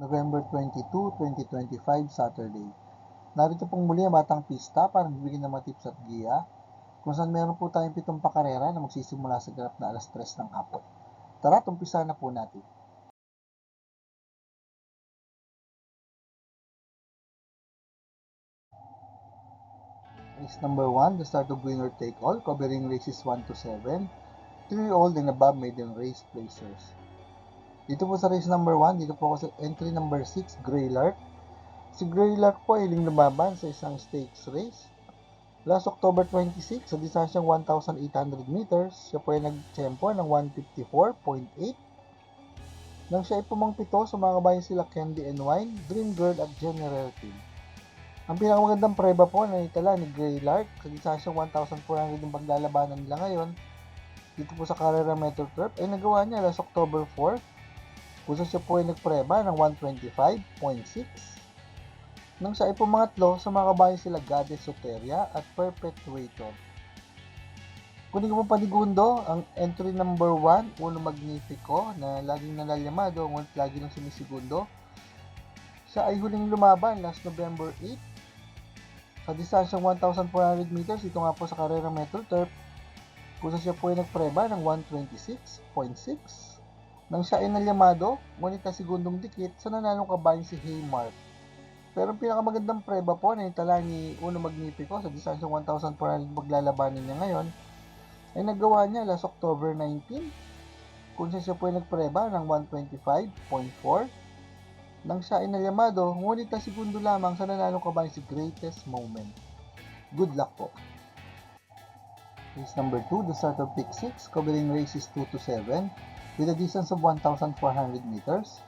November 22, 2025, Saturday. Narito pong muli ang Batang Pista para bibigyan ng mga tips at giya kung saan meron po tayong pitong pakarera na magsisimula sa ganap na alas 3 ng hapon. Tara, tumpisa na po natin. Race number 1, the start of winner take all, covering races 1 to 7, 3-year-old and above maiden race placers. Dito po sa race number 1, dito po ako sa entry number 6, Greylark. Si Greylark po ay hiling lumaban sa isang stakes race. Last October 26, sa distansyang 1,800 meters, siya po ay nag-tempo ng 154.8. Nang siya ay pumangpito sa mga kabayan sila Candy and Wine, Dream Girl at General Team. Ang pinakamagandang preba po na itala ni Greylark sa distansyang 1,400 yung paglalabanan nila ngayon dito po sa Carrera Metro Turf ay nagawa niya last October 4 kung siya po ay nagpreba ng 125.6 nang siya ay pumangatlo sa mga kabayan sila Goddess Soteria at Perpetuator. Kunin ko po panigundo ang entry number 1, Uno Magnifico na laging nalalyamado ngunit lagi nang sumisigundo. Siya ay huling lumaban last November 8 sa distansyang 1,400 meters, ito nga po sa Carrera Metro Turf, kung siya po ay nagpreba ng 126.6 nang siya ay nalyamado, ngunit na segundong dikit sa nanalong kabayan si Haymark. Pero ang pinakamagandang preba po na itala ni Uno Magnifico sa distansyang 1,400 maglalabanin niya ngayon ay nagawa niya last October 19 kung saan siya po ay nagpreba ng 125.4 nang siya ay nalyamado, ngunit na segundo lamang sa nanalong kabayan si Greatest Moment. Good luck po! Race number 2, the start of pick 6, covering races 2 to 7, with a distance of 1,400 meters.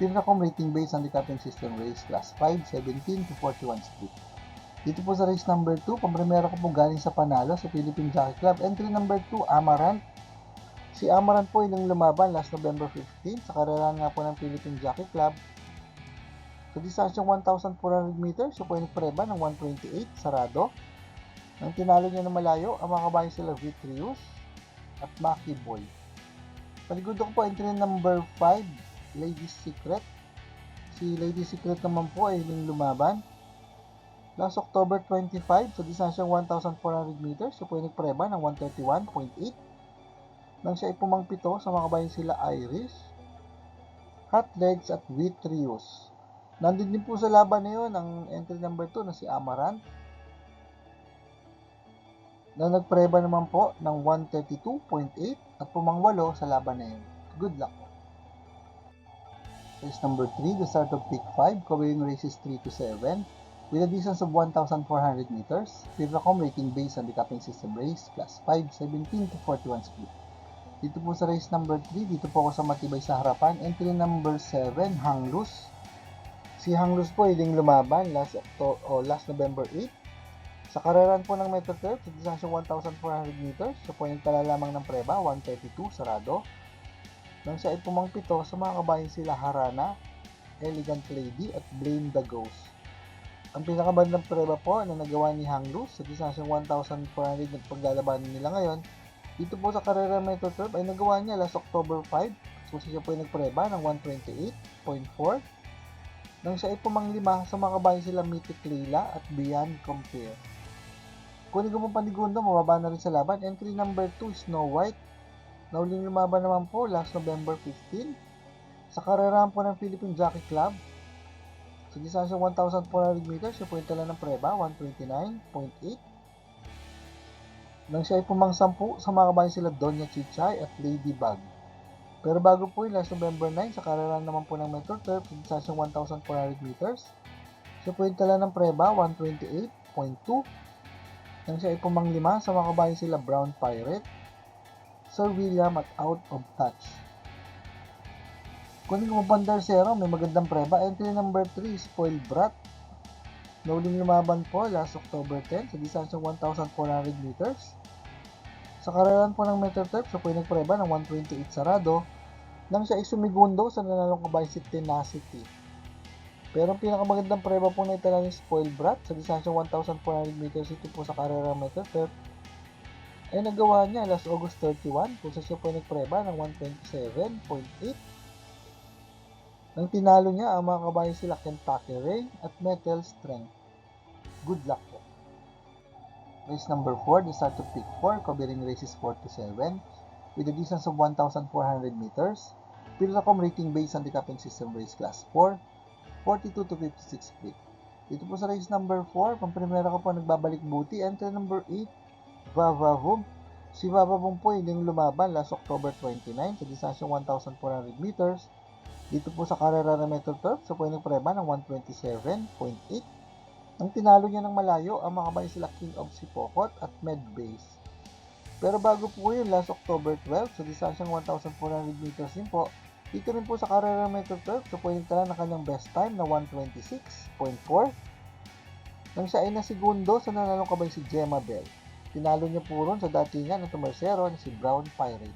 Pinracom rating based on the capping system race class 5, 17 to 41 split. Dito po sa race number 2, pampremera ko po galing sa panalo sa Philippine Jockey Club. Entry number 2, Amarant. Si Amarant po ay nang lumaban last November 15 sa karera nga po ng Philippine Jockey Club sa distansyang 1,400 meters, siya po ay nagpreba ng 128 sarado. Nang tinalo niya na malayo, ang mga kabayan sila Vitrius at Maki Boy. Paligod ko po entry number 5, Lady Secret. Si Lady Secret naman po ay hiling lumaban. Last October 25, sa distansyang 1,400 meters, po ay nagpreba ng 131.8. Nang siya ay pumangpito sa mga kabayan sila Iris, Hot Legs at Vitrius. Nandun din po sa laban na yun ang entry number 2 na si Amaranth na nagpreba naman po ng 132.8 at pumangwalo sa laban na yun. Good luck. Race number 3, the start of pick 5, covering races 3 to 7 with a distance of 1,400 meters. Favoracom rating based on the capping system race, class 5, 17 to 41 split. Dito po sa race number 3, dito po ako sa matibay sa harapan. Entry number 7, Hanglus. Si Hanglus po hiling lumaban last, Octo o last November 8. Sa kareran po ng Metro Turf, sa distansyang 1,400 meters, siya po tala lamang ng preba, 132, sarado. Nang siya ay sa mga kabayan sila Harana, Elegant Lady at Blame the Ghost. Ang pinakabandang preba po na nagawa ni Hanglus sa distansyang 1,400 na paglalabanan nila ngayon, dito po sa Carrera Metro Turf ay nagawa niya last October 5, so siya po ay nagpreba ng 128.4 nang siya ay pumanglima sa mga kabayan sila Mythic Leila at Beyond Compare. Kunin ko pong panigundo, mababa na rin sa laban. Entry number 2, Snow White. Nauling lumaban naman po last November 15 sa karerahan po ng Philippine Jockey Club. Sa distansyang 1,400 meters, siya po yung tala ng preba, 129.8. Nang siya ay pumangsampu sa mga kabayan sila Donya Chichay at Ladybug. Pero bago po yun, last November 9, sa karera naman po ng Metro Turf, sa distansyang 1,400 meters, siya po yung tala ng preba, 128.2. Nang siya ay pumanglima sa mga kabayan sila Brown Pirate, Sir William at Out of Touch. Kunin ko Bandar Zero, may magandang preba. Entry number 3, Spoiled Brat. Nauling lumaban po last October 10 sa distansyang 1,400 meters. Sa karalan po ng Metro Turf, siya po ay nagpreba ng 128 sarado nang siya ay sumigundo sa nanalong kabayan si Tenacity. Pero ang pinakamagandang preba po na itala ni Spoiled Brat sa distansyang 1,400 meters ito po sa karera Metro Turf ay nagawa niya last August 31 kung sa siya po ay nagpreba ng 127.8 Nang tinalo niya, ang mga kabayan sila Kentucky Ray at Metal Strength. Good luck po. Race number 4, the start of pick 4, covering races 4 to 7, with a distance of 1,400 meters. Pilracom rating based on the Captain System Race Class 4, 42 to 56 feet. Dito po sa race number 4, pang primera ko po nagbabalik buti. Entry number 8, Vavavum. Si Vavavum po hindi lumaban last October 29 sa distansyong 1,400 meters. Dito po sa karera ng Metro Turf, so po nagpreba ng 127.8. Ang tinalo niya ng malayo, ang mga sila King of Sipokot at Medbase. Pero bago po yun, last October 12, sa distansyong 1,400 meters din po, dito rin po sa karera ng Metro Turf, nagtala ng kanyang best time na 126.4. Nang siya ay nasigundo sa nanalong kabay si Gemma Bell. Tinalo niya po ron sa datingan ng tumersero na si Brown Pirate.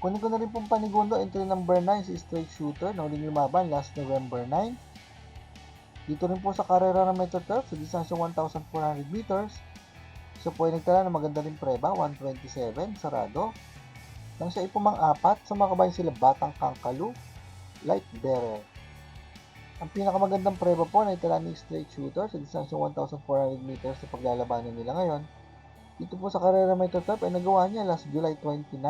Kunin ko na rin pong panigundo, entry number 9 si Straight Shooter na huling lumaban last November 9. Dito rin po sa karera ng Metro Turf sa distansyong 1,400 meters. So po ay nagtala ng maganda rin preba, 127, sarado. Nang siya ay pumang-apat, sumakabayan sila Batang Kangkalu, Light Bearer. Ang pinakamagandang preba po na itala ni Straight Shooter sa distansyong 1,400 meters sa paglalabanan nila ngayon. Dito po sa karera Metro Turf ay nagawa niya last July 29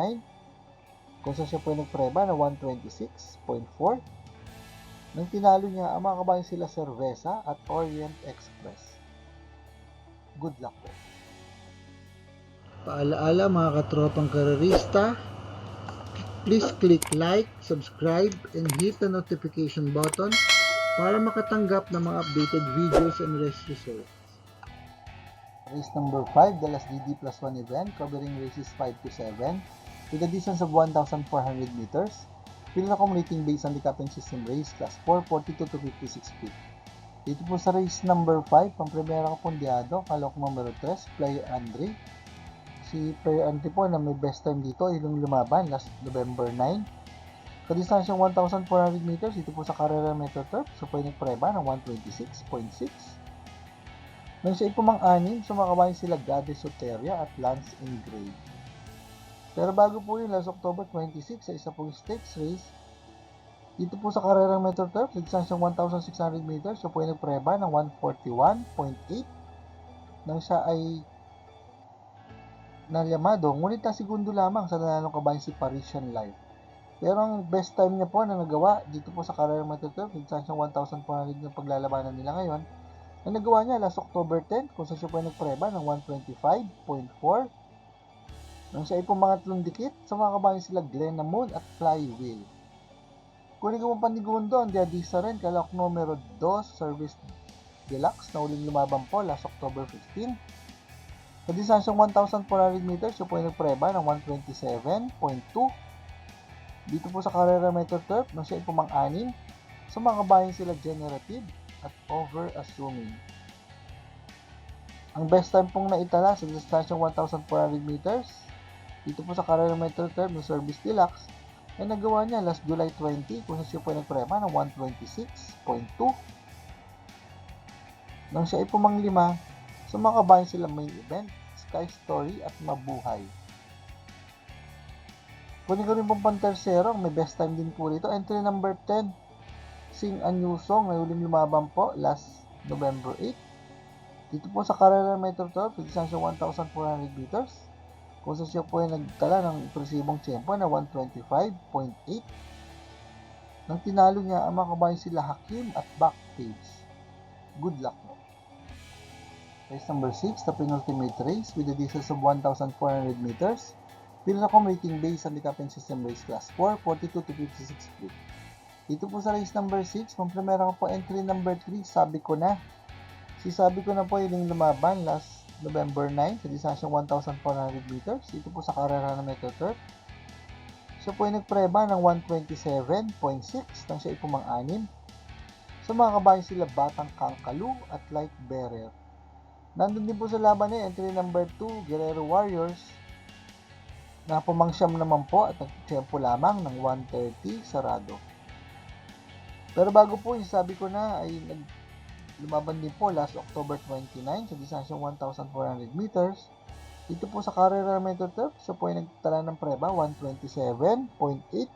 kung saan siya po ay nagpreba na 126.4. Nang tinalo niya, ang mga kabayan sila Cerveza at Orient Express. Good luck po. Paalaala mga katropang karerista, please click like, subscribe, and hit the notification button para makatanggap ng mga updated videos and race results. Race number 5, the last DD plus 1 event covering races 5 to 7 with a distance of 1,400 meters. Pinaka rating based on the Captain System Race Class 4, 42 to 56 feet. Dito po sa race number 5, pang primera ko pondyado, kalok numero 3, Player Andre. Si Andre po na may best time dito, yung lumaban last November 9. Sa distansyang 1,400 meters, dito po sa Carrera Metro Turf, so po yung nagpreba ng 126.6. Nang siya ipumang-anim, sumakabayan sila Gade Soteria at Lance Ingrave. Pero bago po yun, last October 26, sa isa pong stakes race, dito po sa karerang Metro Turf, sa distansyang 1,600 meters, siya po ay nagpreba ng 141.8 nang siya ay nalyamado, ngunit na segundo lamang sa nanalong kabayan si Parisian Life. Pero ang best time niya po na nagawa dito po sa karerang Metro Turf, sa distansyang 1,400 na paglalabanan nila ngayon, na nagawa niya last October 10 kung saan siya po ay nagpreba ng 125.4 nang siya ay pumangatlong dikit, sa mga kabayan sila Glenna Moon at Flywheel. Kunin ko mong panigundo, ang Diadisa rin, kalak numero 2, Service Deluxe, na uling lumaban po last October 15. Sa distansyong 1,400 meters, siya po ay nagpreba ng 127.2. Dito po sa Carrera Metro Turf, nang siya ay pumang-anim, sa mga kabayan sila Generative at Over-Assuming. Ang best time pong naitala sa distansyong 1,400 meters, dito po sa Carrera Metro Turf ng Service Deluxe, ay nagawa niya last July 20 kung siya po ay nagprema ng 126.2. Nang siya ay pumanglima, sa mga kabayan sila main event, Sky Story at Mabuhay. Kunin ko rin pong pantersero, may best time din po rito. Entry number 10, Sing Anyusong, na huling lumaban po last November 8. Dito po sa Carrera Metro Turf, sa distansyong 1,400 meters, kung sa siya po ay nagtala ng impresibong tempo na 125.8. Nang tinalo niya ang mga kabayan sila Hakim at Backpage. Good luck. Race number 6, the penultimate race with a distance of 1,400 meters. Pinaka rating based on the Captain System Race Class 4, 42 to 56 feet. Dito po sa race number 6, pang primera ko po entry number 3, sabi ko na. Si sabi ko na po yung lumaban last November 9 sa distansyang 1,400 meters. Dito po sa karera ng Metro Turf. So po ay nagpreba ng 127.6 nang siya ipumang-anim. Sa mga kabayan sila Batang Kangkalu at Light Bearer. Nandun din po sa laban niya, entry number 2, Guerrero Warriors, na pumangsyam naman po at nagtempo lamang ng 130 sarado. Pero bago po sabi ko na ay nag lumaban din po last October 29 sa distansyang 1,400 meters. Dito po sa Carrera Metro Turf, siya po ay nagtala ng preba 127.8.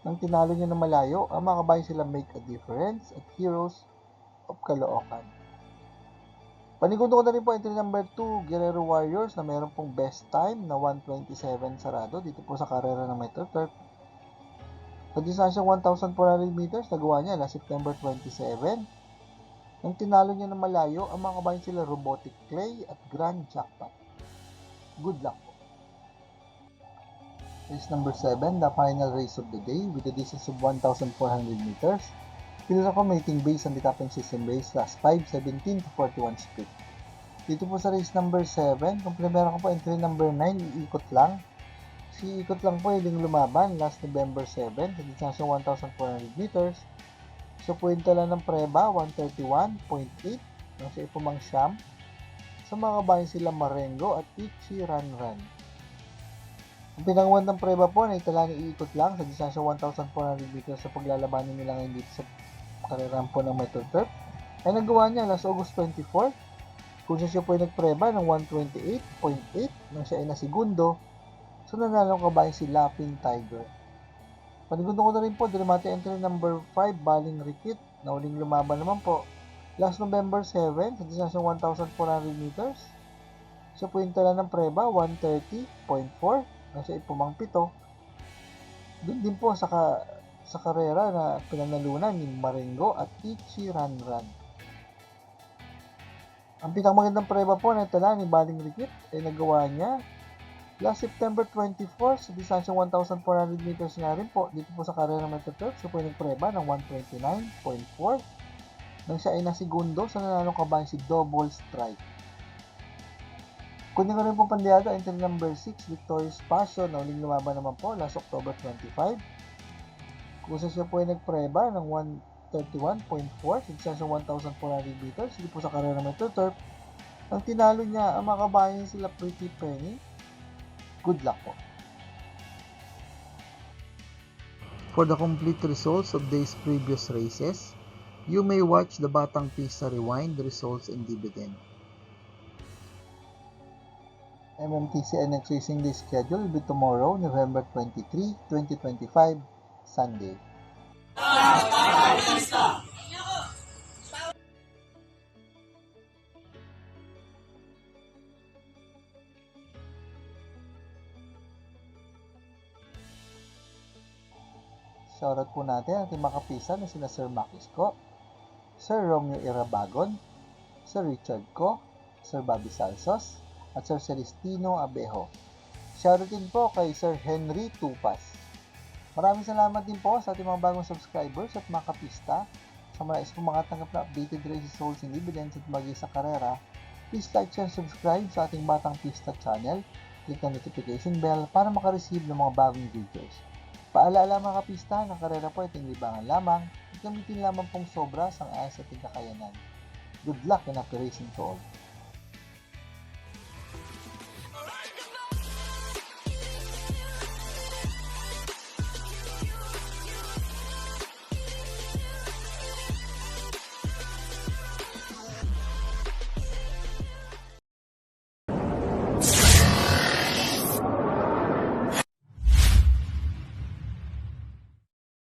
Nang tinalo niya na malayo, ang mga kabayan sila Make a Difference at Heroes of Caloocan. Panigundo ko na rin po entry number 2, Guerrero Warriors na meron pong best time na 127 sarado dito po sa karera ng Metro Turf. Sa distansyang 1,400 meters, nagawa niya last September 27. Nang tinalo niya na malayo, ang mga kabayan sila Robotic Clay at Grand Jackpot. Good luck po. Race number 7, the final race of the day with a distance of 1,400 meters. Pinula ko mating base ang detachment system base last 5, 17 to 41 split. Dito po sa race number 7, kung primera ko po entry number 9, iikot lang. Si ikot lang po yung lumaban last November 7 sa distansyang 1,400 meters. So, puwenta lang ng preba, 131.8 nang siya ipumang siyam. Sa mga kabayan sila Marengo at Ichi Ranran. Ang pinanguan ng preba po na itala ni iikot lang sa distansyang 1,400 meters sa paglalabanan nila ngayon dito sa karerahan po ng Metro Turf. Ay nagawa niya last August 24 kung siya po ay nagpreba ng 128.8 nang siya ay nasigundo. So nanalo ang kabayan si Laughing Tiger. Panigundo ko na rin po, Dramati entry number 5, Baling Rikit, na uling lumaban naman po. Last November 7, sa distansyang 1,400 meters. Siya po yung tala ng preba, 130.4, na siya ipumang pito. Doon din po sa, ka, sa karera na pinanalunan ni Marengo at Ichi Ranran. Ang pinakamagandang preba po na tala ni Baling Rikit ay nagawa niya Last September 24, sa distansyang 1,400 meters nga rin po, dito po sa karera ng Metro Turf, siya po ay nagpreba ng 129.4 nang siya ay nasigundo sa nananong kabayan si Double Strike. Kunin ko rin po pandiyada, entry number 6, Victorious Passion, na uling lumaban naman po, last October 25. Kung sa siya po ay nagpreba ng 131.4 sa distansyang 1,400 meters, dito po sa karera ng Metro Turf, ang tinalo niya, ang mga kabayan sila Pretty Penny, Good luck po. For the complete results of these previous races, you may watch the Batang Pista Rewind results and dividend. MMTC NX Racing Day schedule will be tomorrow, November 23, 2025, Sunday. Shoutout po natin ang ating mga na sina Sir Makis Ko, Sir Romeo Irabagon, Sir Richard Ko, Sir Bobby Salsos, at Sir Celestino Abejo. Shoutout din po kay Sir Henry Tupas. Maraming salamat din po sa ating mga bagong subscribers at mga kapista. Sa mga is makatanggap na updated races, souls, and dividends at magi sa karera, please like, share, subscribe sa ating Batang Pista channel. Click ang notification bell para makareceive ng mga bagong videos. Paalala mga kapista, ng karera po ay tinglibangan lamang at gamitin lamang pong sobra sang ayos sa ating kakayanan. Good luck and happy racing to all!